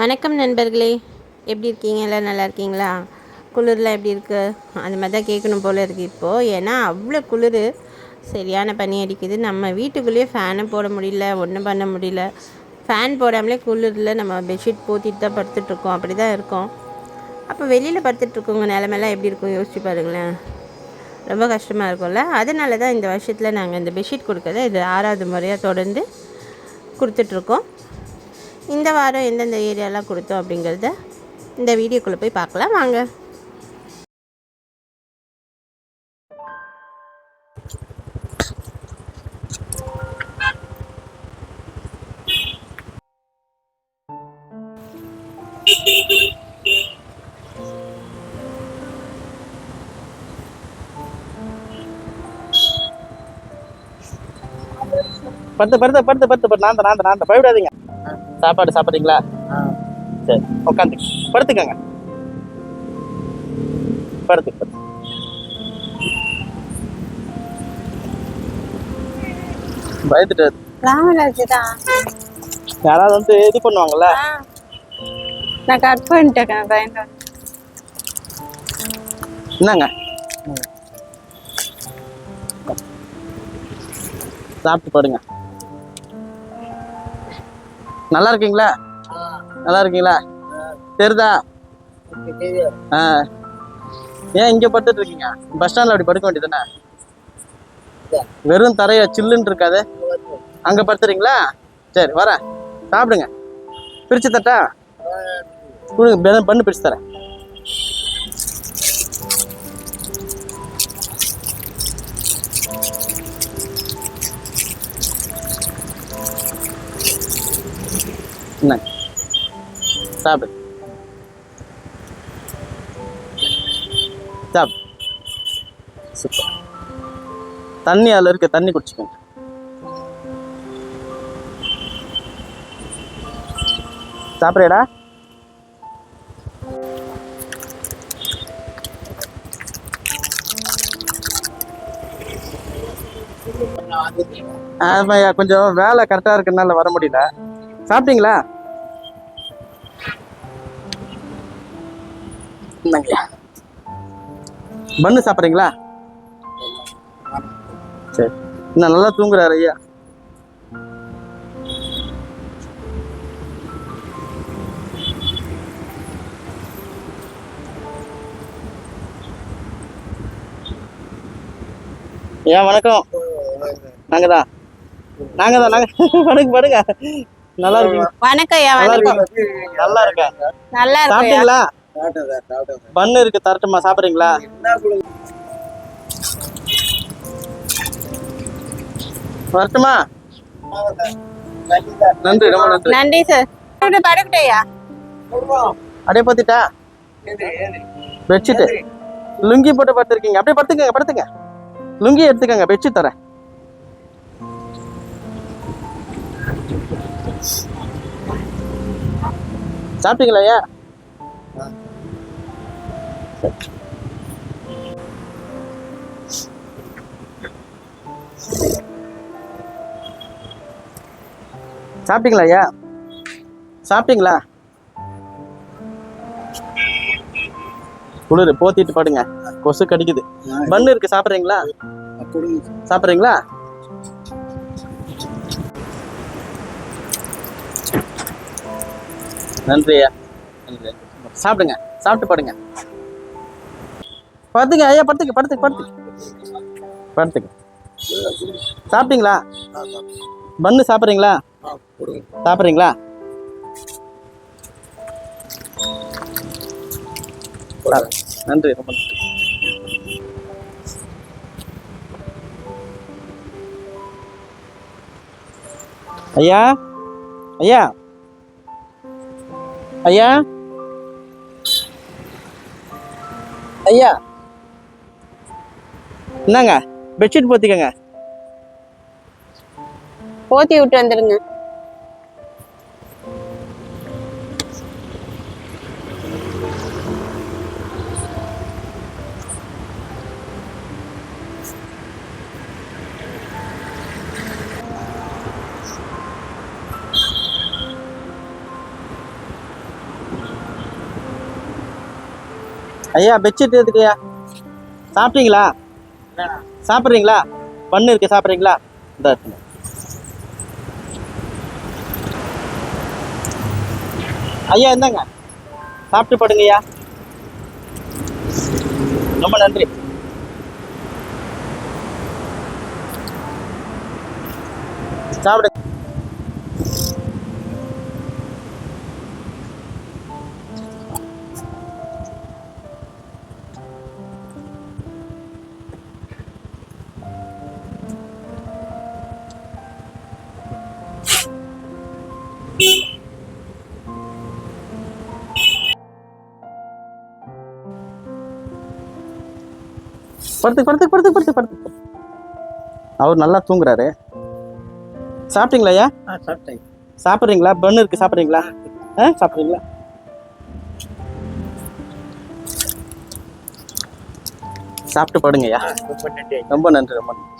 வணக்கம் நண்பர்களே. எப்படி இருக்கீங்க? எல்லாம் நல்லா இருக்கீங்களா? குளிர்லாம் எப்படி இருக்குது அந்த மாதிரி தான் கேட்கணும் போல் இருக்குது இப்போது ஏன்னா அவ்வளோ குளிர் சரியான பனி அடிக்குது. நம்ம வீட்டுக்குள்ளேயே ஃபேனை போட முடியல ஒன்றும் பண்ண முடியல. ஃபேன் போடாமலே குளிரில் நம்ம பெட்ஷீட் போத்திட்டு தான் படுத்துட்ருக்கோம் அப்படி தான் இருக்கோம். அப்போ வெளியில் படுத்துட்ருக்கோங்க நிலமெல்லாம் எப்படி இருக்கும்? யோசிச்சு பாருங்களேன். ரொம்ப கஷ்டமாக இருக்கும்ல. அதனால தான் இந்த வருஷத்தில் நாங்கள் இந்த பெட்ஷீட் கொடுக்கறத இது ஆறாவது முறையாக தொடர்ந்து கொடுத்துட்ருக்கோம் இந்த வாரம் எந்தெந்த ஏரியாலாம் கொடுத்தோம் அப்படிங்கிறத இந்த வீடியோக்குள்ளே போய் பார்க்கலாம். வாங்க. படுத்து படுத்து படுத்து படுத்து படுத்து. நான் தான் நான் தான் நான் தான். பயப்படாதீங்க. சாப்பாடு சாப்பிட்றீங்களா? சரி. உட்காந்து படுத்துக்கங்க. படுத்து படுத்து. பயந்துட்டு ராமராஜ் தான் யாராவது வந்து இது பண்ணுவாங்கல்ல? நான் கட் பண்ணிட்டேன் பயந்து. என்னங்க? சாப்பிட்டு படுங்க நல்லா இருக்கீங்களா? நல்லா இருக்கீங்களா? தெரியுதா ஆ. ஏன் இங்க படுத்துட்டு இருக்கீங்க? பஸ் ஸ்டாண்ட்ல அப்படி படுக்க வேண்டியதுதானே? வெறும் தரைய சில்லுன்னு இருக்காது. அங்க படுத்துறீங்களா? சரி வரேன். சாப்பிடுங்க. பிரிச்சு தட்டா? கொடுங்க பண்ணு பிரிச்சு தரேன். என்ன சாப்பிடு சாப்பிடு சூப்பர் தண்ணி அதில் இருக்க. தண்ணி குடிச்சுக்கோங்க. சாப்பிட்றியடா? கொஞ்சம் வேலை கரெக்டாக இருக்கனால வர முடியல. சாப்பிட்டீங்களா? பன்னு சாப்பிட்றீங்களா? சரி. இன்னும் நல்லா தூங்குறாரு ஐயா. ஏன் வணக்கம். நாங்க தான் நாங்க தான் நாங்க படுங்க படுங்க. நல்லா இருக்கீங்க. வணக்கம் நல்லா வணக்கம். இருக்கீங்க. நல்லா இருக்கேன். சாப்பிட்டீங்களா? பன்னு இருக்கு தரட்டுமா சாப்பிட்றீங்களா? வரட்டுமா நன்றி ரொம்ப நன்றி. நன்றி சார் படுக்கட்டையா? அப்படியே பார்த்துட்டா பெட்ஷீட்டு. லுங்கி போட்டு படுத்துருக்கீங்க. அப்படியே படுத்துக்கங்க படுத்துங்க. லுங்கி எடுத்துக்கங்க பெட்ஷீட் தரேன். சாப்பிட்டீங்களா ஐயா? சாப்பிட்டீங்களா ஐயா? சாப்பிட்டீங்களா? குளிர் போத்திட்டு பாடுங்க. கொசு கடிக்குது. பண்ணு இருக்கு சாப்பிட்றீங்களா? சாப்பிட்றீங்களா? நன்றி ஐயா. நன்றி. சாப்பிடுங்க. சாப்பிட்டு பாடுங்க. படுத்துங்க ஐயா படுத்துங்க படுத்துங்க படுத்துங்க படுத்துங்க சாப்பிட்டீங்களா? பன்னு சாப்பிட்றீங்களா? சாப்பிட்றீங்களா? நன்றி ரொம்ப நன்றி. ஐயா ஐயா. ஐயா. ஐயா. என்னங்க பெட்ஷீட் போத்திக்கங்க. போத்தி விட்டு வந்துடுங்க ஐயா பெட்ஷீட் எதுக்குயா சாப்பிட்டீங்களா? சாப்பிட்றீங்களா? பண்ணு இருக்கு சாப்பிட்றீங்களா? இந்த ஐயா என்னங்க சாப்பிட்டு படுங்கய்யா. ரொம்ப நன்றி. சாப்பிடு. படுத்து படுத்து படுத்து படுத்து படுத்து அவர் நல்லா தூங்குறாரு. சாப்பிட்டீங்களா ஐயா? சாப்பிட்டேன். சாப்பிட்றீங்களா? பண்ணு இருக்கு சாப்பிட்றீங்களா? ஆ சாப்பிட்றீங்களா? சாப்பிட்டு படுங்க ஐயா. ரொம்ப நன்றி ரொம்ப நன்றி.